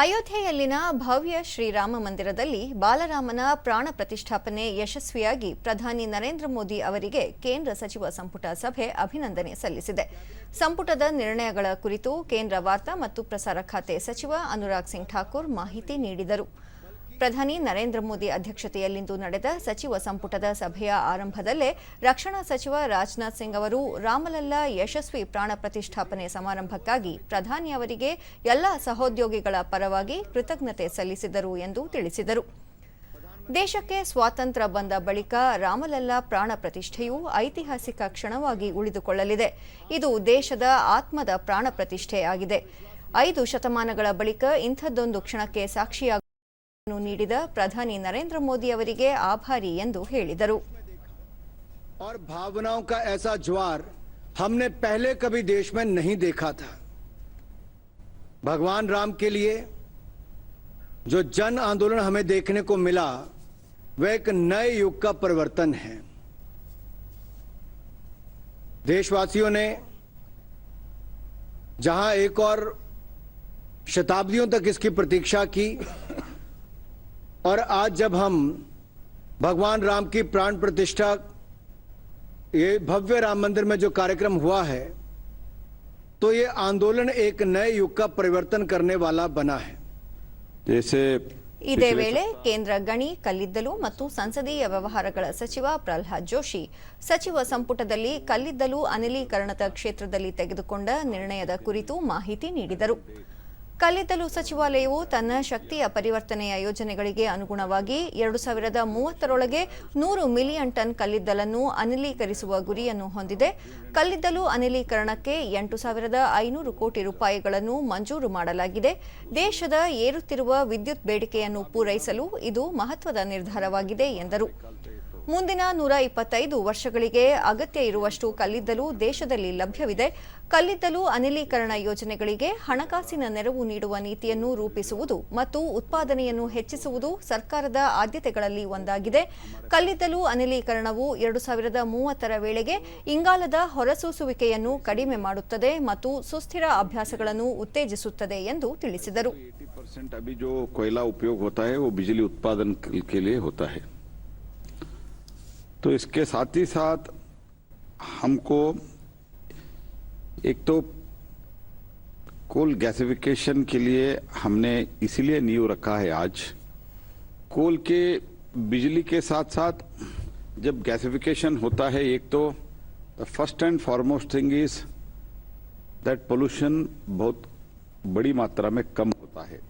ಅಯೋಧ್ಯೆಯಲ್ಲಿನ ಭವ್ಯ ಶ್ರೀರಾಮ ಮಂದಿರದಲ್ಲಿ ಬಾಲರಾಮನ ಪ್ರಾಣ ಪ್ರತಿಷ್ಠಾಪನೆ ಯಶಸ್ವಿಯಾಗಿ ಪ್ರಧಾನಿ ನರೇಂದ್ರ ಮೋದಿ ಅವರಿಗೆ ಕೇಂದ್ರ ಸಚಿವ ಸಂಪುಟ ಸಭೆ ಅಭಿನಂದನೆ ಸಲ್ಲಿಸಿದೆ. ಸಂಪುಟದ ನಿರ್ಣಯಗಳ ಕುರಿತು ಕೇಂದ್ರ ವಾರ್ತಾ ಮತ್ತು ಪ್ರಸಾರ ಖಾತೆ ಸಚಿವ ಅನುರಾಗ್ ಸಿಂಗ್ ಠಾಕೂರ್ ಮಾಹಿತಿ ನೀಡಿದರು. ಪ್ರಧಾನಿ ನರೇಂದ್ರ ಮೋದಿ ಅಧ್ಯಕ್ಷತೆಯಲ್ಲಿಂದು ನಡೆದ ಸಚಿವ ಸಂಪುಟದ ಸಭೆಯ ಆರಂಭದಲ್ಲೇ ರಕ್ಷಣಾ ಸಚಿವ ರಾಜನಾಥ್ ಸಿಂಗ್ ಅವರು ರಾಮಲಲ್ಲಾ ಯಶಸ್ವಿ ಪ್ರಾಣ ಪ್ರತಿಷ್ಠಾಪನೆ ಸಮಾರಂಭಕ್ಕಾಗಿ ಪ್ರಧಾನಿ ಅವರಿಗೆ ಎಲ್ಲ ಸಹೋದ್ಯೋಗಿಗಳ ಪರವಾಗಿ ಕೃತಜ್ಞತೆ ಸಲ್ಲಿಸಿದರು ಎಂದು ತಿಳಿಸಿದರು. ದೇಶಕ್ಕೆ ಸ್ವಾತಂತ್ರ್ಯ ಬಂದ ಬಳಿಕ ರಾಮಲಲ್ಲಾ ಪ್ರಾಣ ಪ್ರತಿಷ್ಠೆಯು ಐತಿಹಾಸಿಕ ಕ್ಷಣವಾಗಿ ಉಳಿದುಕೊಳ್ಳಲಿದೆ. ಇದು ದೇಶದ ಆತ್ಮದ ಪ್ರಾಣ ಪ್ರತಿಷ್ಠೆಯಾಗಿದೆ. ಐದು ಶತಮಾನಗಳ ಬಳಿಕ ಇಂಥದ್ದೊಂದು ಕ್ಷಣಕ್ಕೆ ಸಾಕ್ಷಿಯಾಗ ನೀಡಿದ ಪ್ರಧಾನಿ ನರೇಂದ್ರ ಮೋದಿ ಅವರಿಗೆ ಆಭಾರಿ ಎಂದು ಹೇಳಿದರು और भावनाओं का ऐसा ज्वार हमने पहले कभी देश में नहीं देखा था भगवान राम के लिए जो जन आंदोलन हमें देखने को मिला वह एक नए युग का परिवर्तन है देशवासियों ने जहां एक और शताब्दियों तक इसकी प्रतीक्षा की और आज जब हम भगवान राम की प्राण प्रतिष्ठा ये भव्य राम मंदिर में जो कार्यक्रम हुआ है तो ये आंदोलन एक नए युग का परिवर्तन करने वाला बना है जैसे ಇದೇ पिछले ವೇಳೆ ಕೇಂದ್ರ ಗಣಿ ಕಲ್ಲಿದ್ದಲು ಮತ್ತು ಸಂಸದೀಯ ವ್ಯವಹಾರಗಳ ಸಚಿವ ಪ್ರಹ್ಲಾದ್ ಜೋಶಿ ಸಚಿವ ಸಂಪುಟದಲ್ಲಿ ಕಲ್ಲಿದ್ದಲು ಅನಿಲೀಕರಣದ ಕ್ಷೇತ್ರದಲ್ಲಿ ತೆಗೆದುಕೊಂಡ ನಿರ್ಣಯದ ಕುರಿತು ಮಾಹಿತಿ ನೀಡಿದರು ಕಲ್ಲಿದ್ದಲು ಸಚಿವಾಲಯವು ತನ್ನ ಶಕ್ತಿಯ ಪರಿವರ್ತನೆಯ ಯೋಜನೆಗಳಿಗೆ ಅನುಗುಣವಾಗಿ ಎರಡು ಸಾವಿರದ ಮೂವತ್ತರೊಳಗೆ ನೂರು ಮಿಲಿಯನ್ ಟನ್ ಕಲ್ಲಿದ್ದಲನ್ನು ಅನಿಲೀಕರಿಸುವ ಗುರಿಯನ್ನು ಹೊಂದಿದೆ. ಕಲ್ಲಿದ್ದಲು ಅನಿಲೀಕರಣಕ್ಕೆ ಎಂಟು ಸಾವಿರದ ಐನೂರು ಕೋಟಿ ರೂಪಾಯಿಗಳನ್ನು ಮಂಜೂರು ಮಾಡಲಾಗಿದೆ. ದೇಶದ ಏರುತ್ತಿರುವ ವಿದ್ಯುತ್ ಬೇಡಿಕೆಯನ್ನು ಪೂರೈಸಲು ಇದು ಮಹತ್ವದ ನಿರ್ಧಾರವಾಗಿದೆ ಎಂದರು. ಮುಂದಿನ ನೂರ ಇಪ್ಪತ್ತೈದು ವರ್ಷಗಳಿಗೆ ಅಗತ್ಯ ಇರುವಷ್ಟು ಕಲ್ಲಿದ್ದಲು ದೇಶದಲ್ಲಿ ಲಭ್ಯವಿದೆ. ಕಲ್ಲಿದ್ದಲು ಅನಿಲೀಕರಣ ಯೋಜನೆಗಳಿಗೆ ಹಣಕಾಸಿನ ನೆರವು ನೀಡುವ ನೀತಿಯನ್ನು ರೂಪಿಸುವುದು ಮತ್ತು ಉತ್ಪಾದನೆಯನ್ನು ಹೆಚ್ಚಿಸುವುದು ಸರ್ಕಾರದ ಆದ್ಯತೆಗಳಲ್ಲಿ ಒಂದಾಗಿದೆ. ಕಲ್ಲಿದ್ದಲು ಅನಿಲೀಕರಣವು ಎರಡು ಸಾವಿರದ ಮೂವತ್ತರ ವೇಳೆಗೆ ಇಂಗಾಲದ ಹೊರಸೂಸುವಿಕೆಯನ್ನು ಕಡಿಮೆ ಮಾಡುತ್ತದೆ ಮತ್ತು ಸುಸ್ಥಿರ ಅಭ್ಯಾಸಗಳನ್ನು ಉತ್ತೇಜಿಸುತ್ತದೆ ಎಂದು ತಿಳಿಸಿದರು. तो इसके साथ ही साथ हमको एक तो कोल गैसिफिकेशन के लिए हमने इसीलिए नींव रखा है आज। कोल के बिजली के साथ साथ जब गैसिफिकेशन होता है एक तो the first and foremost thing is that pollution बहुत बड़ी मात्रा में कम होता है।